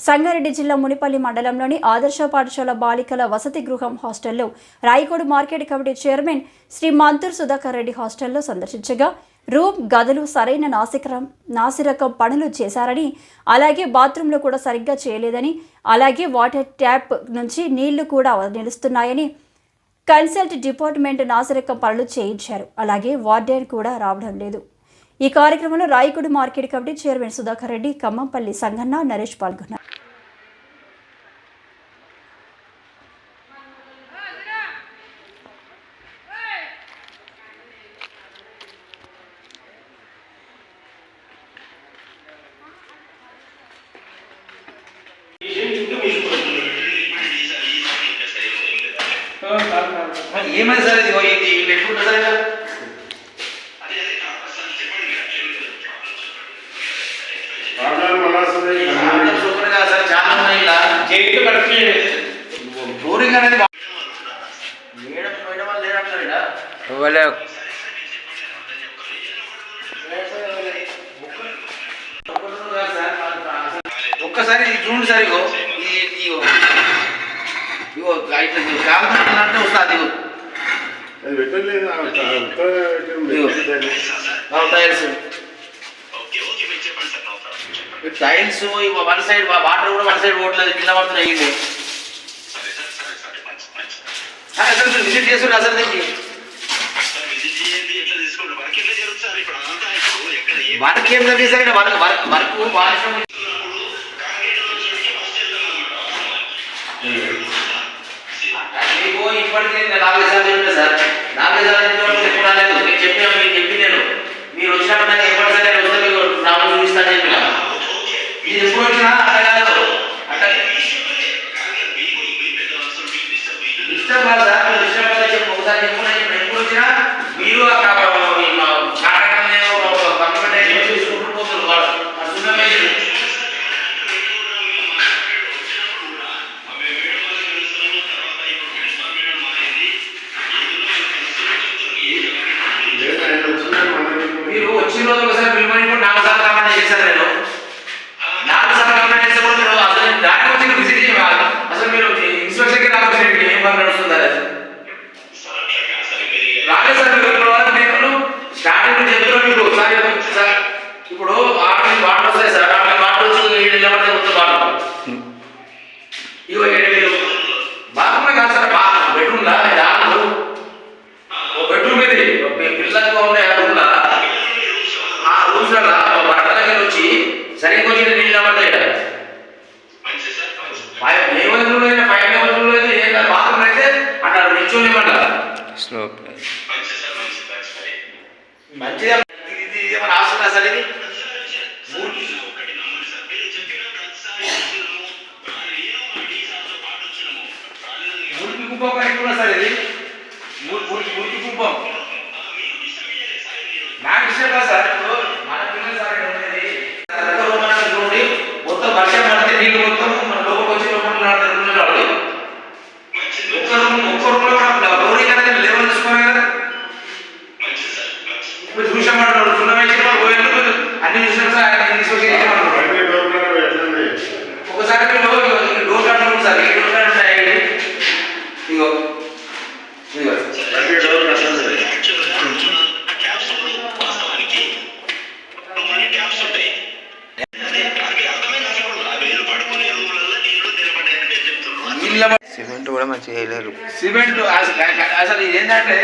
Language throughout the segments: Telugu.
సంగారెడ్డి జిల్లా మునిపల్లి మండలంలోని ఆదర్శ పాఠశాల బాలికల వసతి గృహం హాస్టల్లో Rayakodu market committee chairman Shri Manthur Sudhakar Reddy హాస్టల్లో సందర్శించగా రూమ్ గదులు సరైన నాసికరం నాసిరకం పనులు చేశారని అలాగే బాత్రూంలో కూడా సరిగ్గా చేయలేదని అలాగే వాటర్ ట్యాప్ నుంచి నీళ్ళు కూడా నిలుస్తున్నాయని కన్సల్ట్ డిపార్ట్మెంట్ నాసిరకం పనులు చేయించారు. అలాగే వార్డెన్ కూడా రావడం లేదు. ఈ కార్యక్రమంలో Rayakudu market committee chairman Sudhakar Reddy Khammampalli Sanganna Naresh పాల్గొన్నారు. ఏమైంది సార్ ఇది ఇది వీళ్ళు ఎట్టుకుంటారు సార్ కాదు? సార్ ఇగో ఇట్లా కాలుతున్నట్టు వస్తుంది ఇగో. టైల్స్. వన్ సైడ్ వాటర్ కూడా వన్ సైడ్ పోవట్లేదు కింద పడుతున్నాయి ఇవి. అసలు విజిట్ చేస్తున్నారు అసలు దీనికి వర్క్ ఏం sir? Work work work washroom మీకు ఇప్పటికే నేను నాలుగు సార్లు చెప్పిన సార్. నాలుగు సార్లు చెప్పిన ఎప్పుడు రాలేదు నేను చెప్పిన మీకు చెప్పి నేను. మీరు వచ్చినప్పుడు నాకు ఎప్పటిసారి నేను వస్తే మీకు ప్రాబ్లం చూపిస్తాను చెప్పిన. మీరు ఎప్పుడు వచ్చినా అట్లా కాదు. అట్లా డిస్టర్బ్ కాదు సార్. డిస్టర్బ్ కాదు చెప్పు. ఒకసారి చెప్పు. స్టార్టింగ్ చెప్తున్నా మీరు ఒకసారి సార్ ఇప్పుడు ఆరు వాటర్ వస్తాయి సార్. ఆమె వాటర్ వచ్చి ఏడు నిలబడితే మొత్తం వాటర్ ఇగో ఏడు వేలు బాత్రూమే కాదు సార్ బా బెడ్రూమ్లా దాంట్లో ఓ బెడ్రూమ్ ఇది ఒక పిల్లలకు ఉండే ఆ రూమ్లా ఆ రూమ్స్ దగ్గర వచ్చి సరిగ్గా వచ్చి నీళ్ళు పడతాయి ఈడ. ఫైవ్ లెవెల్ రూల్ అయితే అయితే ఏం కాదు బాత్రూమ్ అయితే అట్లా నిల్చోలేమంట స్లో మంచిగా ఇది ఏమైనా ఇది? మూడు- మురికి కుంభం ఎక్కడ సార్ ఇది. మురికి మురికి మురికి కుంభం నాకు ఇష్టం కాదు సార్. సిమెంట్ కూడా మంచిగా వేయలేరు. సిమెంట్ అసలు అసలు ఇది. ఏంటంటే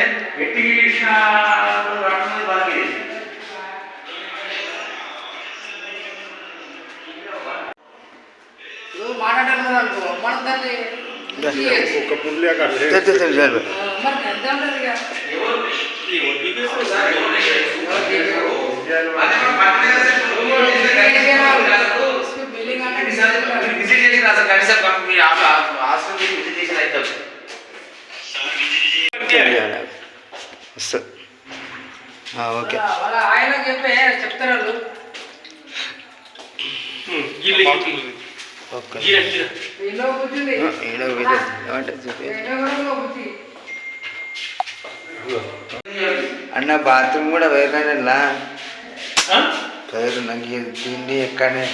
ఒక పుల్లి అక్కడ ఓకే. ఆయన చెప్పే చెప్తారు అన్న బాత్రూమ్ కూడా వేరే పేరు నాకు తిండి ఎక్కడనే?